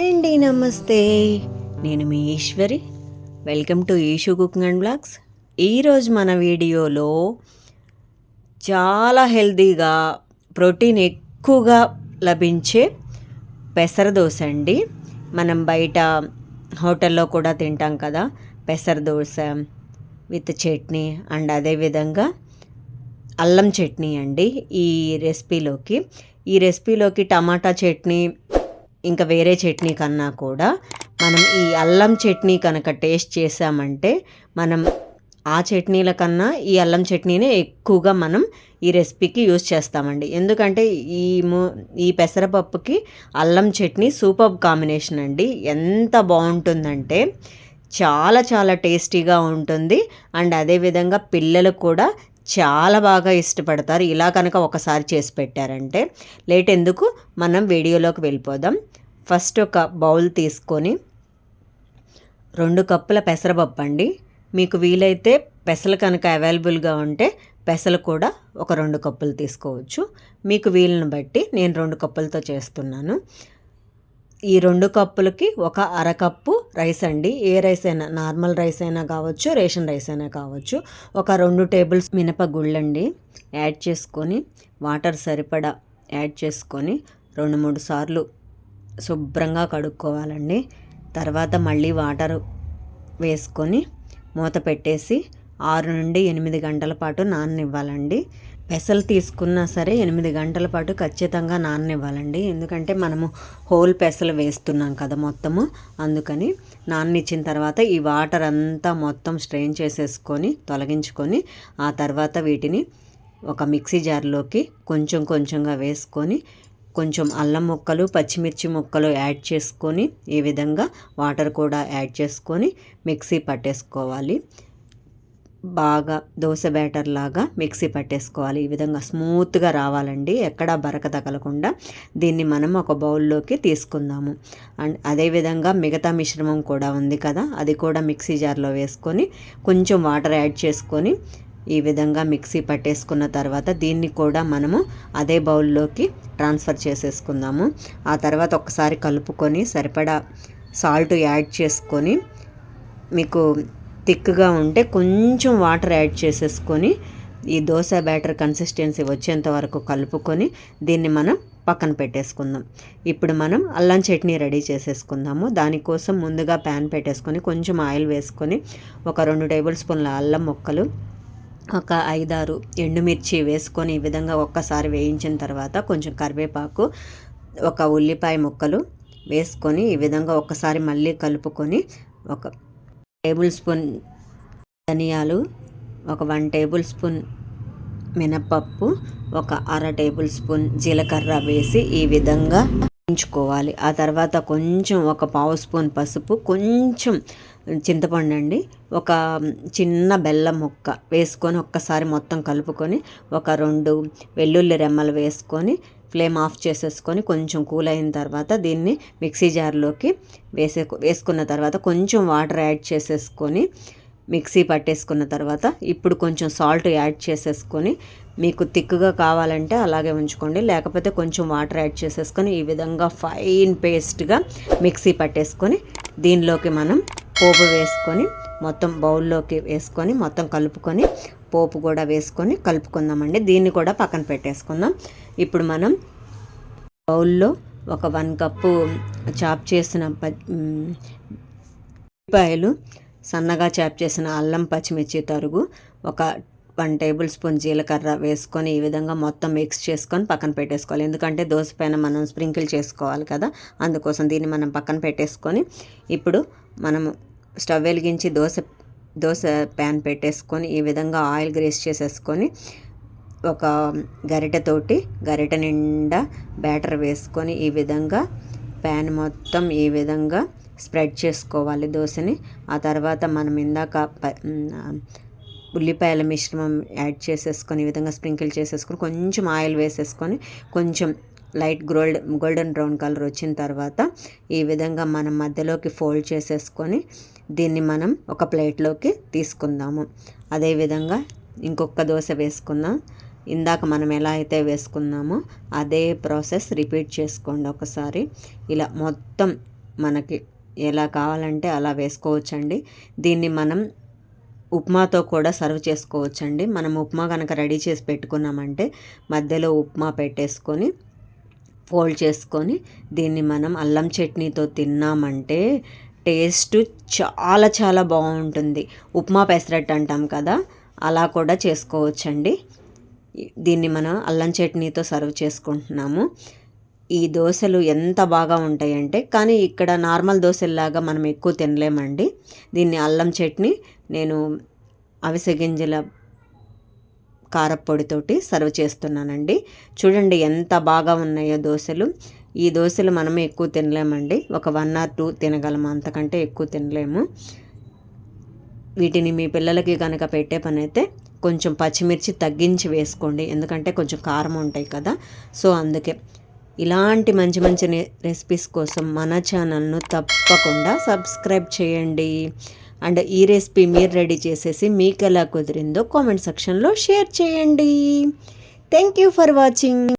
అండి నమస్తే. నేను మీ Eshwari. Welcome to Eeshu cooking and blogs ఈరోజు మన వీడియోలో చాలా హెల్తీగా ప్రోటీన్ ఎక్కువగా లభించే పెసర దోశ అండి. మనం బయట హోటల్లో కూడా తింటాం కదా పెసర దోశ విత్ చట్నీ అండ్ అదేవిధంగా అల్లం చట్నీ అండి ఈ రెసిపీలోకి ఈ రెసిపీలోకి టమాటా చట్నీ ఇంకా వేరే చట్నీ కన్నా కూడా మనం ఈ అల్లం చట్నీ కనుక టేస్ట్ చేసామంటే మనం ఆ చట్నీల కన్నా ఈ అల్లం చట్నీనే ఎక్కువగా మనం ఈ రెసిపీకి యూస్ చేస్తామండి. ఎందుకంటే ఈ ము ఈ పెసరపప్పుకి అల్లం చట్నీ సూపర్ కాంబినేషన్ అండి. ఎంత బాగుంటుందంటే చాలా చాలా టేస్టీగా ఉంటుంది. అండ్ అదేవిధంగా పిల్లలు కూడా చాలా బాగా ఇష్టపడతారు. ఇలా కనుక ఒకసారి చేసి పెట్టారంటే లేట్ ఎందుకు? మనం వీడియోలోకి వెళ్ళిపోదాం. ఫస్ట్ ఒక బౌల్ తీసుకొని రెండు కప్పుల పెసరపప్పు అండి. మీకు వీలైతే పెసలు కనుక అవైలబుల్గా ఉంటే పెసలు కూడా ఒక రెండు కప్పులు తీసుకోవచ్చు. మీకు వీలుని బట్టి నేను రెండు కప్పులతో చేస్తున్నాను. ఈ రెండు కప్పులకి ఒక అరకప్పు రైస్ అండి. ఏ రైస్ అయినా నార్మల్ రైస్ అయినా కావచ్చు రేషన్ రైస్ అయినా కావచ్చు. ఒక రెండు టేబుల్స్ మినపగుళ్ళండి యాడ్ చేసుకొని వాటర్ సరిపడా యాడ్ చేసుకొని రెండు మూడు సార్లు శుభ్రంగా కడుక్కోవాలండి. తర్వాత మళ్ళీ వాటర్ వేసుకొని మూత పెట్టేసి ఆరు నుండి ఎనిమిది గంటల పాటు నాననివ్వాలండి. పెసలు తీసుకున్నా సరే ఎనిమిది గంటల పాటు ఖచ్చితంగా నాననివ్వాలండి. ఎందుకంటే మనము హోల్ పెసలు వేస్తున్నాం కదా మొత్తము. అందుకని నాననిచ్చిన తర్వాత ఈ వాటర్ అంతా మొత్తం స్ట్రెయిన్ చేసేసుకొని తొలగించుకొని ఆ తర్వాత వీటిని ఒక మిక్సీ జార్లోకి కొంచెం కొంచెంగా వేసుకొని కొంచెం అల్లం ముక్కలు పచ్చిమిర్చి ముక్కలు యాడ్ చేసుకొని ఈ విధంగా వాటర్ కూడా యాడ్ చేసుకొని మిక్సీ పట్టేసుకోవాలి. బాగా దోశ బ్యాటర్ లాగా మిక్సీ పట్టేసుకోవాలి. ఈ విధంగా స్మూత్గా రావాలండి. ఎక్కడా బరక తగలకుండా దీన్ని మనం ఒక బౌల్లోకి తీసుకుందాము. అండ్ అదేవిధంగా మిగతా మిశ్రమం కూడా ఉంది కదా అది కూడా మిక్సీ జార్లో వేసుకొని కొంచెం వాటర్ యాడ్ చేసుకొని ఈ విధంగా మిక్సీ పట్టేసుకున్న తర్వాత దీన్ని కూడా మనము అదే బౌల్లోకి ట్రాన్స్ఫర్ చేసేసుకుందాము. ఆ తర్వాత ఒకసారి కలుపుకొని సరిపడా సాల్ట్ యాడ్ చేసుకొని మీకు థిక్గా ఉంటే కొంచెం వాటర్ యాడ్ చేసేసుకొని ఈ దోశ బ్యాటర్ కన్సిస్టెన్సీ వచ్చేంత వరకు కలుపుకొని దీన్ని మనం పక్కన పెట్టేసుకుందాం. ఇప్పుడు మనం అల్లం చట్నీ రెడీ చేసేసుకుందాము. దానికోసం ముందుగా ప్యాన్ పెట్టేసుకొని కొంచెం ఆయిల్ వేసుకొని ఒక రెండు టేబుల్ స్పూన్ల అల్లం ముక్కలు ఒక ఐదారు ఎండుమిర్చి వేసుకొని ఈ విధంగా ఒక్కసారి వేయించిన తర్వాత కొంచెం కరివేపాకు ఒక ఉల్లిపాయ ముక్కలు వేసుకొని ఈ విధంగా ఒక్కసారి మళ్ళీ కలుపుకొని ఒక టేబుల్ స్పూన్ ధనియాలు ఒక వన్ టేబుల్ స్పూన్ మినపప్పు ఒక అర టేబుల్ స్పూన్ జీలకర్ర వేసి ఈ విధంగా ఉంచుకోవాలి ఆ తర్వాత కొంచెం ఒక పావు స్పూన్ పసుపు కొంచెం చింతపండు అండి ఒక చిన్న బెల్లం ముక్క వేసుకొని ఒక్కసారి మొత్తం కలుపుకొని ఒక రెండు వెల్లుల్లి రెమ్మలు వేసుకొని ఫ్లేమ్ ఆఫ్ చేసేసుకొని కొంచెం కూల్ అయిన తర్వాత దీన్ని మిక్సీ జార్లోకి వేసే వేసుకున్న తర్వాత కొంచెం వాటర్ యాడ్ చేసేసుకొని మిక్సీ పట్టేసుకున్న తర్వాత ఇప్పుడు కొంచెం సాల్ట్ యాడ్ చేసేసుకొని మీకు థిక్గా కావాలంటే అలాగే ఉంచుకోండి. లేకపోతే కొంచెం వాటర్ యాడ్ చేసేసుకొని ఈ విధంగా ఫైన్ పేస్ట్గా మిక్సీ పట్టేసుకొని దీనిలోకి మనం పోపు వేసుకొని మొత్తం బౌల్లోకి వేసుకొని మొత్తం కలుపుకొని పోపు కూడా వేసుకొని కలుపుకుందామండి. దీన్ని కూడా పక్కన పెట్టేసుకుందాం. ఇప్పుడు మనం బౌల్లో ఒక వన్ కప్పు చాప్ చేసిన ఉల్లిపాయలు సన్నగా చాప్ చేసిన అల్లం పచ్చిమిర్చి తరుగు ఒక వన్ టేబుల్ స్పూన్ జీలకర్ర వేసుకొని ఈ విధంగా మొత్తం మిక్స్ చేసుకొని పక్కన పెట్టేసుకోవాలి. ఎందుకంటే దోశ పైన మనం స్ప్రింకిల్ చేసుకోవాలి కదా అందుకోసం దీన్ని మనం పక్కన పెట్టేసుకొని ఇప్పుడు మనం స్టవ్ వెలిగించి దోశ దోశ ప్యాన్ పెట్టేసుకొని ఈ విధంగా ఆయిల్ గ్రేస్ చేసేసుకొని ఒక గరిటెతోటి గరిటె నిండా బ్యాటర్ వేసుకొని ఈ విధంగా ప్యాన్ మొత్తం ఈ విధంగా స్ప్రెడ్ చేసుకోవాలి దోశని. ఆ తర్వాత మనం ఇందాక ఉల్లిపాయల మిశ్రమం యాడ్ చేసేసుకొని ఈ విధంగా స్ప్రింకిల్ చేసేసుకొని కొంచెం ఆయిల్ వేసేసుకొని కొంచెం light gold golden brown colour వచ్చిన తర్వాత ఈ విధంగా మనం మధ్యలోకి ఫోల్డ్ చేసేసుకొని దీన్ని మనం ఒక ప్లేట్లోకి తీసుకుందాము. అదేవిధంగా ఇంకొక దోశ వేసుకుందాం. ఇందాక మనం ఎలా అయితే వేసుకున్నామో అదే ప్రాసెస్ రిపీట్ చేసుకోండి ఒకసారి. ఇలా మొత్తం మనకి ఎలా కావాలంటే అలా వేసుకోవచ్చండి. దీన్ని మనం ఉప్మాతో కూడా సర్వ్ చేసుకోవచ్చండి. మనం ఉప్మా కనుక రెడీ చేసి పెట్టుకున్నామంటే మధ్యలో ఉప్మా పెట్టేసుకొని ఫోల్డ్ చేసుకొని దీన్ని మనం అల్లం చట్నీతో తిన్నామంటే టేస్ట్ చాలా చాలా బాగుంటుంది. ఉప్మా పెసరట్టు అంటాం కదా అలా కూడా చేసుకోవచ్చండి. దీన్ని మనం అల్లం చట్నీతో సర్వ్ చేసుకుంటున్నాము. ఈ దోశలు ఎంత బాగా ఉంటాయంటే కానీ ఇక్కడ నార్మల్ దోశల్లాగా మనం ఎక్కువ తినలేమండి. దీన్ని అల్లం చట్నీ నేను అవిసె గింజల కారపొడితోటి సర్వ్ చేస్తున్నానండి. చూడండి ఎంత బాగా ఉన్నాయో దోశలు. ఈ దోశలు మనం ఎక్కువ తినలేమండి. ఒక వన్ ఆర్ టూ తినగలము అంతకంటే ఎక్కువ తినలేము. వీటిని మీ పిల్లలకి కనుక పెట్టే పని అయితే కొంచెం పచ్చిమిర్చి తగ్గించి వేసుకోండి. ఎందుకంటే కొంచెం కారం ఉంటాయి కదా. సో అందుకే ఇలాంటి మంచి మంచి రెసిపీస్ కోసం మన ఛానల్ను తప్పకుండా సబ్స్క్రైబ్ చేయండి. అండ్ ఈ రెసిపీ మీరు రెడీ చేసేసి మీకు ఎలా కుదిరిందో కామెంట్ సెక్షన్లో షేర్ చేయండి. Thank you for watching